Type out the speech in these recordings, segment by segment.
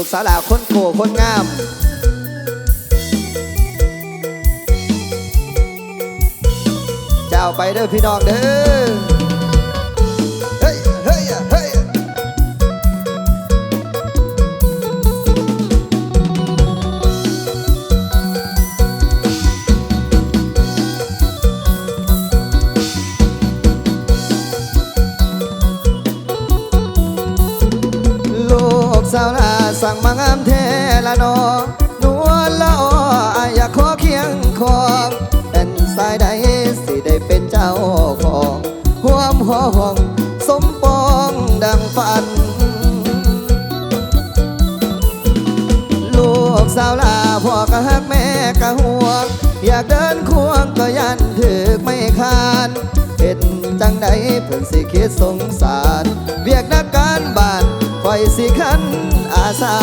ลูกสาวหลาคนโกคนงามเจ้าไปเด้อพี่น้องเด้อ สั่งมางามแท้ละนอนวลละอออยากขอเคียงคองเป็นสายใดสิได้เป็นเจ้าของห่วมหัวห่วงสมปองดังฝัน ลูกสาวลาพ่อก็ฮักแม่ก็ห่วง อยากเดินควงก็ยันถึกไม่คานเป็นจังใดเพิ่นสิคิดสงสารเวียกนักการบ้าน อยสิขันอาสา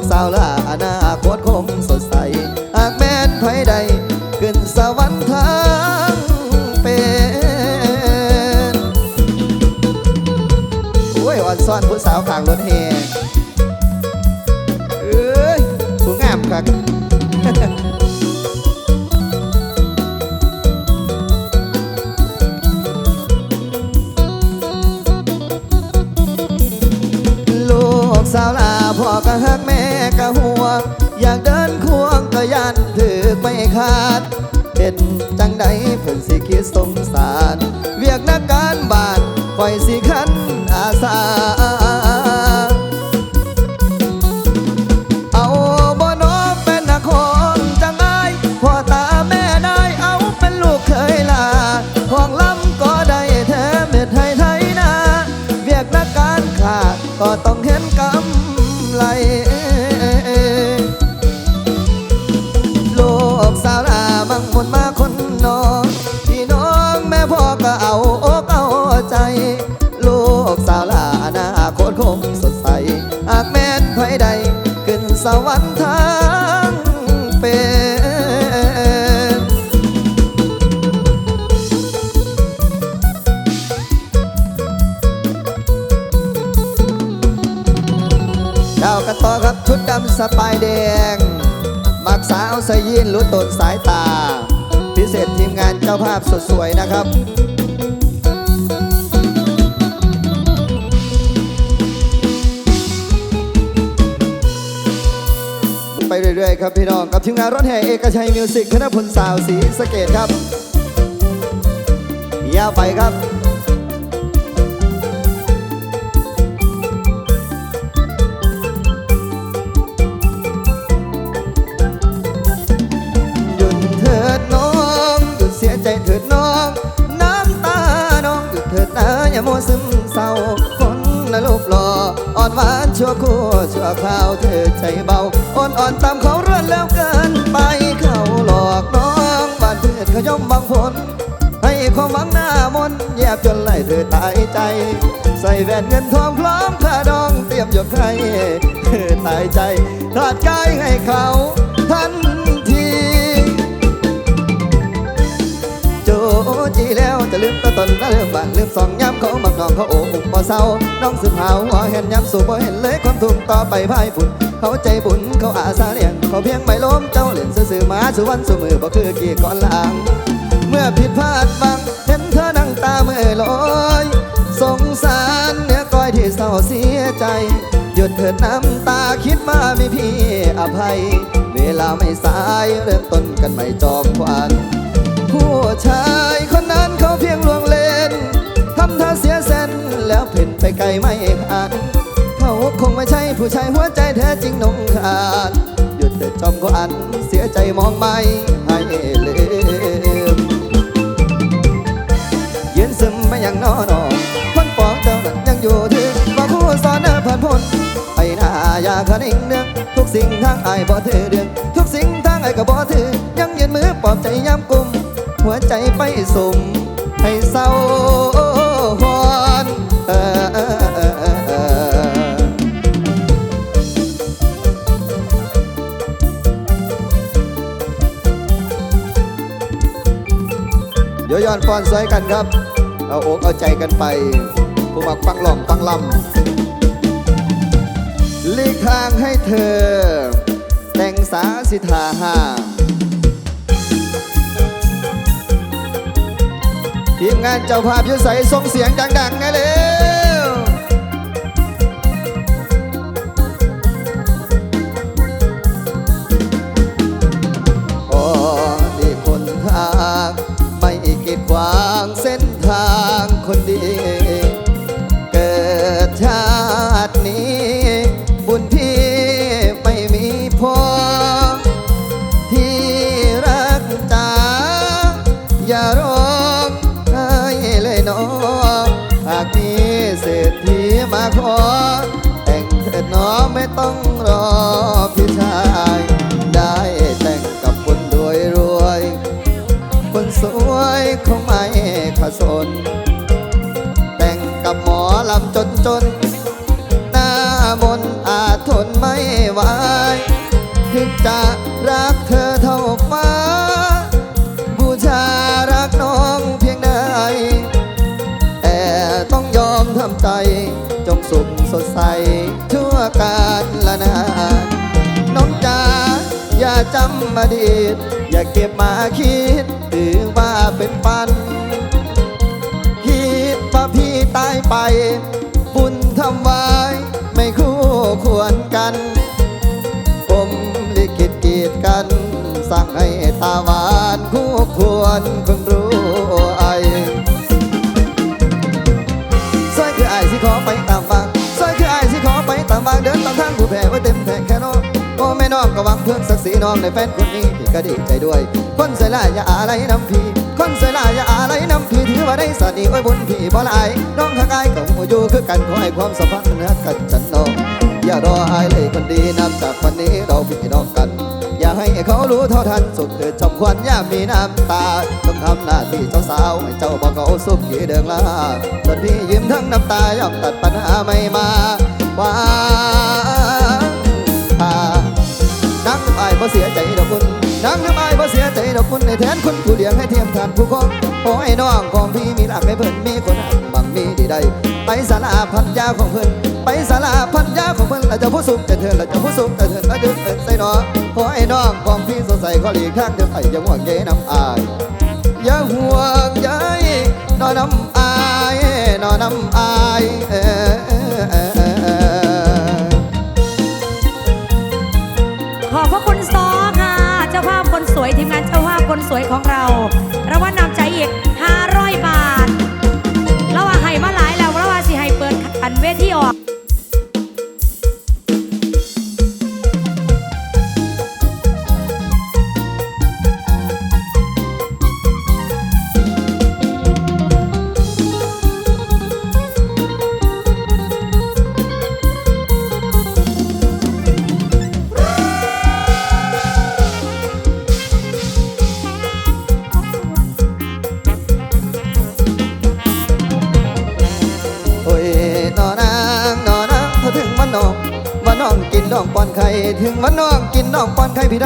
กสาวลาอนาคตคงสดใสหากแม่นไผใดขึ้นสวรรค์ทางเป็นโอ้ยอ่อนซ่อนผู้สาวข้างรถแห่เอ้ยผู้งามคักลูกสาวลาพ่อก็ฮัก ขาดเป็นจังใดเพิ่นสิคิดสงสาร เวียกนักการบ้านคอยสิคันอาสา เอาบ่นอเป็นนักของจังไงพ่อตาแม่นายเอาเป็นลูกเคยลาห้องล้ำก็ได้แถมเม็ดไทยไทยนา เวียกนักการขาดก็ต้อง ตนสายตา พิเศษทีมงานเจ้าภาพสดสวยนะครับไปเรื่อยๆครับพี่น้อง กับทีมงานรถแห่เอกชัยมิวสิกคณะพลสาวสีสะเกตครับ ยาวไปครับ นะลูกหล่ออ่อนหวานชั่วคู่ชั่วคราวเธอใจเบาอ่อนอ่อนตามเขาเรื่อนแล้วเกินไปเขาหลอกน้องบ้านเพื่อนเขาย่อมบางผลให้ความหวังหน้ามนแยบจนไหลเธอตายใจ ใส่แหวนเงินทองพร้อมค่าดองเตรียมยกให้เธอตายใจทอดกายให้เขาทัน จีแล้วจะลืมตะตนและลืมบ้านลืมสองย้ำเขาบักน้องเขาโอ้อุกบ่เศร้าน้องสืบหาวหัวเห็นย้ำสู่บ่เห็นเลยความทุกข์ต่อไปพายฝุ่นเขาใจบุญเขาอาสาเลี้ยงเขาเพียงไม่ล้มเจ้าเล่นซื่อมาสู่วันสู่มือบ่คือกี่ก่อนหลังเมื่อผิดพลาดบางเห็นเธอนั่งตาเมื่อลอยสงสารเนื้อก้อยที่เศร้าเสียใจหยุดเถิดน้ำตาคิดมามีพี่อภัย เวลาไม่สายเริ่มต้นกันใหม่จอมควัน ผู้ชายคนนั้นเขาเพียงลวงเล่นทำท่าเสียเส้นแล้วเพ่นไปไกลไม่ผ่านเขาคงไม่ใช่ผู้ชายหัวใจแท้จริงนงขาดหยุดเถิดจอมก็อันเสียใจมองไม่ให้ลืมยืนซึมไม่ยังนอนอคนปองเจ้านั้นยังอยู่ถึงบอกคู่สอนเนผ่านพ้นไปหน้าอย่าคะนิ่งเนืองทุกสิ่งทางไอายบ่ถือเดือนทุกสิ่งทางไอายก็บ่ถือยังยืนมือปลอบใจย้ำกุม หัวใจไปสุ่มให้เศร้าหอนเออเออเออเออเออเดี๋ยวย้อนฟอนซอยกันครับ เอาอกเอาใจกันไป ผู้มักฟังหล่องฟังลำลีกทางให้เธอ แต่งสาสิทาห้า ทีมงานเจ้าภาพอยุใสส่งเสียงดังๆไงเร็วโอ้ดีคนทาง ไม่กีดขวางเส้นทางคนดี ละนานน้องจ๋าอย่าจำอดีต อย่าเก็บมาคิดถือว่าเป็นปันคิดว่าพี่ตายไป บุญทำไว้ไม่คู่ควรกันผมลิขิตกีดกัน สั่งให้ตาหวานคู่ควรคน หวังเพื่อนศักดิ์ศรีน้องในแฟนคนนี้พี่ก็ดีใจด้วย คนใส่ลายอย่าอะไรน้ำพี่ คนใส่ลายอย่าอะไรน้ำพี่ถือว่าได้สนิทโอ้ยบุญพี่บ่หลายน้องทักอายกับหูอยู่คือกันขอให้ความสัมพันธ์นักกันฉันน้องอย่ารออายเลยคนดีนับจากวันนี้เราพี่น้องกัน อย่าให้เขารู้เท่าทันสุดเกิดจำควันย่ามีน้ำตาต้องทำหน้าที่เจ้าสาวให้เจ้าบอกเขาสุขขี่เดิงลาส่วนพี่ยิ้มทั้งน้ำตายอมตัดปัญหาไม่มาว่า เสียใจดอกคุณนังน้ำอายบ่เสียใจดอกคุณในแทนคุณผู้เลี้ยงให้เทียมทานผู้คองขอให้น้องของพี่มีหลักให้เพิ่นมีคนหักบังมีดีใดไปสาราพันยาของเพิ่นไปสาราพันยาของเพิ่นเราจะผู้สุขแต่เธอเราจะผู้สุขแต่เธอเราจะเอินใส่น้องขอให้น้องของพี่สดใสขอหลีกทางเดินไปอย่าห่วงใยน้ำอายอย่าห่วงใยนอน้ำอายนอน้ำ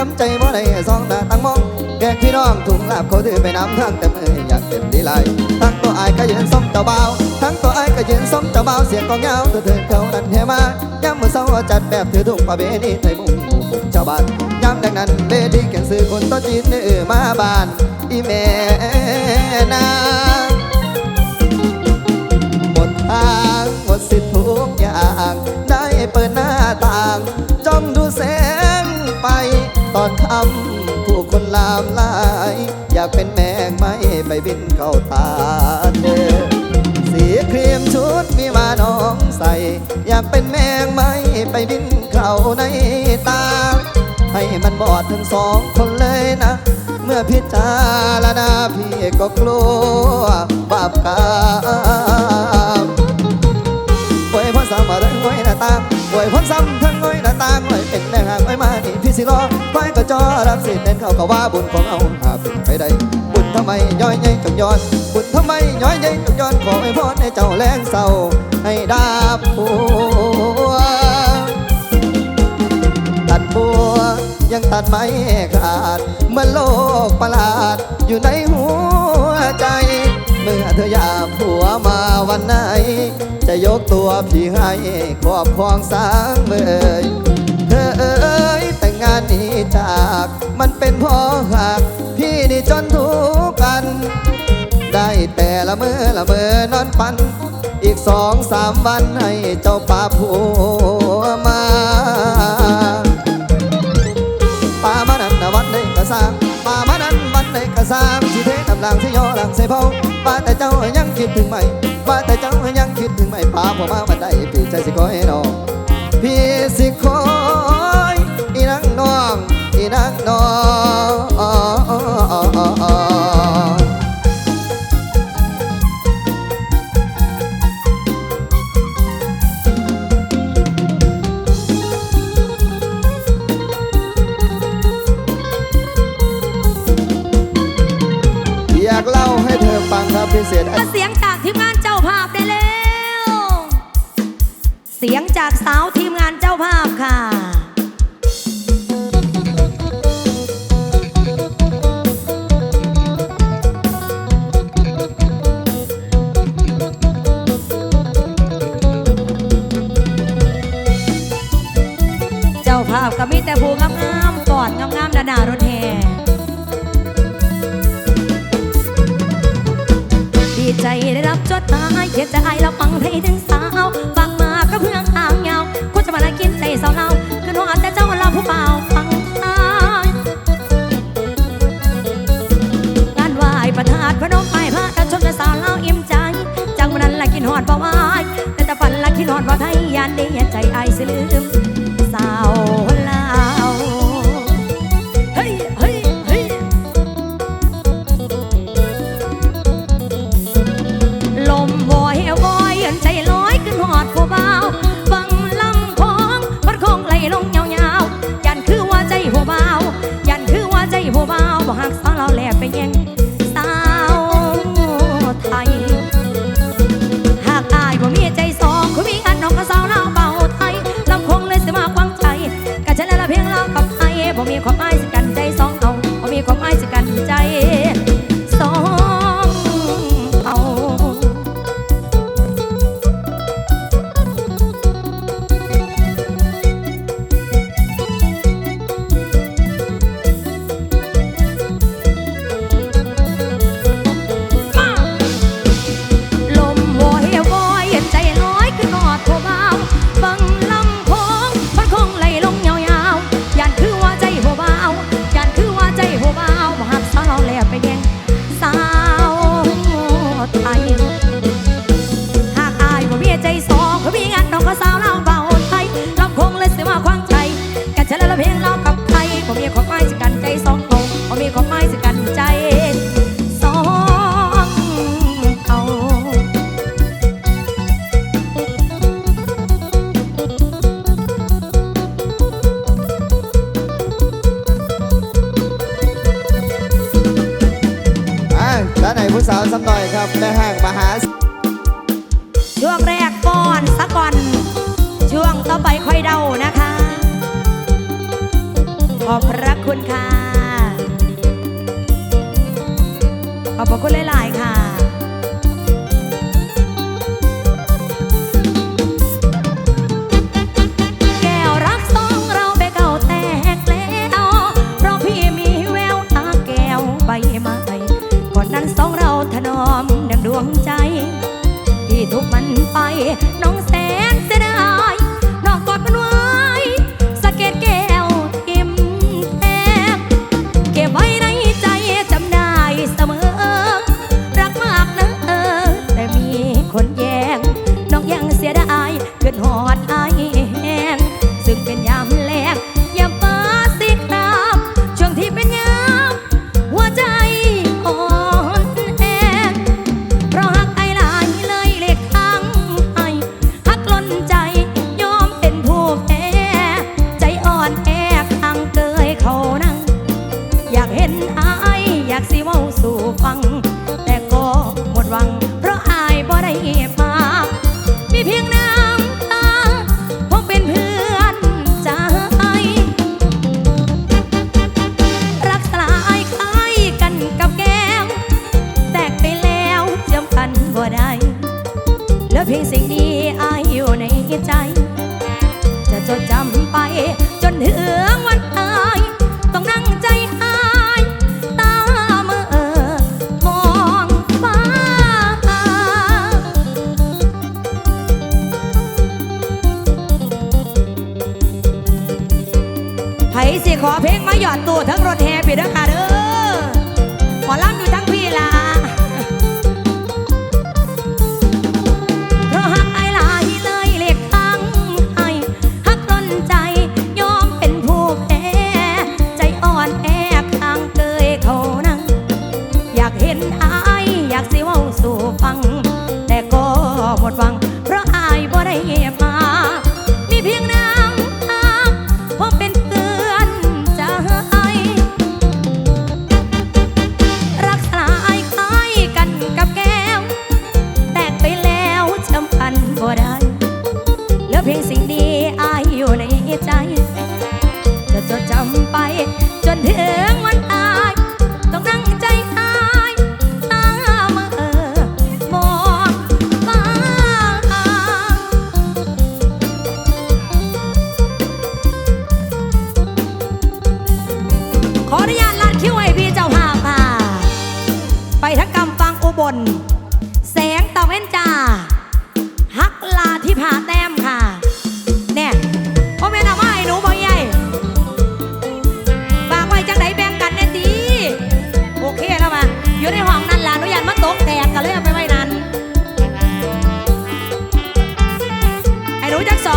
นไข่พี่ดำใจบ่ได้สองตาตั้งมองแกกพี่น้องถุงลาบเขาถือไปน้ำทางเต็มเอยอยากเต็มดีไหลทั้งตัวอายก็ยืนส้มเจ้าเบาทั้งตัวอายก็ยืนส้มเจ้าเบาเสียงกองยาวเธอเถินเขาดันเฮมาย่ำมือเศร้าจัดแบบถือถุงปลาเบนี่ไทยมุงหมู่งชาวบ้านย่ำดังนั้นเบดีแก่นซื้อคนต้จีนเออมาบ้านอีแม่นางหมดทางหมดสิทธิ์ทุกอย่างได้เปิดหน้าต่าง ตอนทำผู้คนลามลาย อยากเป็นแมงไม้ไปบินเข้าตาเธอสีครีมชุดมีมาน้องใส่ อยากเป็นแมงไม้ไปบินเข้าในตา ให้มันบอดทั้งสองคนเลยนะ เมื่อพิจารณาพี่ก็กลัวบาปกรรมไว้พอสามารถไว้หน้าตา งอวยพรซ้ำทั้งง้อยหน้าตางไว้เป็นแม่หางไว้มานี่พี่สิรอคอยก็จอรับสิเน้นเข้าก็ว่าบุญของเอาหาเป็นไปได้บุญทำไมย้อยใหญ่จงย้อนบุญทำไมย้อยใหญ่จงย้อนขอให้พรให้เจ้าแรงเศร้าให้ดาบหัวตัดบัวยังตัดไม่ขาดเมื่อโลกประหลาดอยู่ในหัวใจ เมื่อเธออยากผัวมาวันไหน จะยกตัวพี่ให้ครอบครองสางเมยเธอเอ้ยแต่งงานนี้จาก มันเป็นพ่อหัก พี่นี่จนทุกข์กัน ได้แต่ละเมื่อละเมอนอนปัน อีกสองสามวันให้เจ้าป่าผัวมาป่ามานันนวันใดก็สร้างป่ามานันวันใดก็สร้าง ลังสิยอหลังสิเผาบ้าแต่เจ้ายังคิดถึงไหมบ้าแต่เจ้ายังคิดถึงไหมป่าผมมาบันไดพี่ใจสิคอยน้องพี่สิคอยาภาพก็มีแต่ผู้งามๆกอดงามๆดาดารถแห่ดีใจได้รับจดหมายเขียนใจเราฟังให้ถึงสาวฟังมาก็เพื่องอ่างยาวกูจะมาละกินใจสาวเราคือน้องอาจแต่เจ้าเราผู้เปล่าฟังทายงานไหวประทาดพระนมไปพระตาชมและสาวเราอิ่มใจจังวันนั้นละกินหอดบ่ไหวแต่ต่ฝันละกินหอดบ่ไทยยานไดียานใจไอายสิลืม กันฉันแ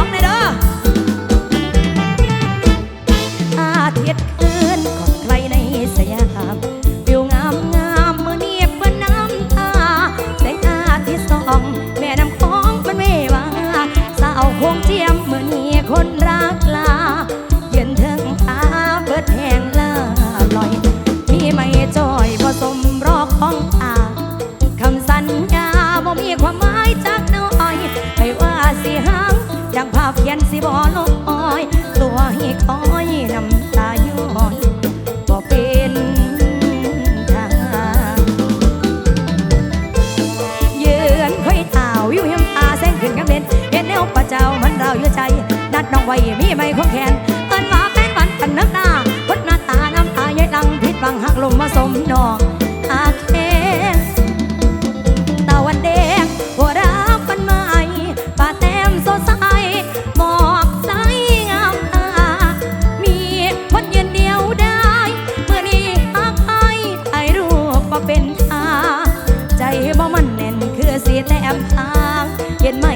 número get my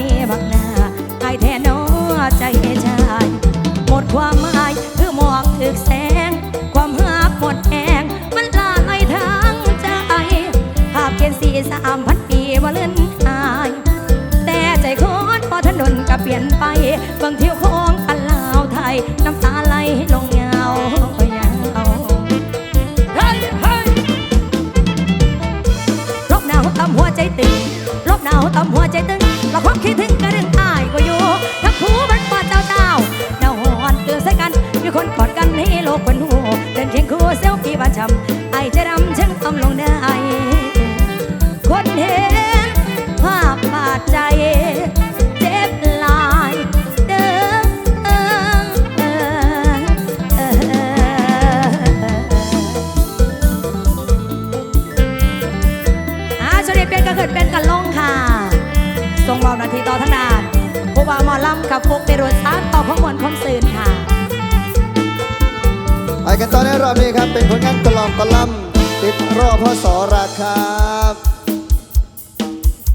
ทำไอจะรำฉันต้องลงได้คนเห็นภาพบาดใจ เจ็บลายเดิมเออเออเออาชนิดเป็นกระเกิดเป็นกระลงค่ะทรงรอบนาทีต่อทั้งนานผู้บ่าวหมอลำกับฟุกในรวดสารต่อข้อมูลคมสื่นค่ะ ไปกันตอนนรอบนี้ครับ เป็นผลงานกลองกล่ำติดรอบพ่อสอราครับ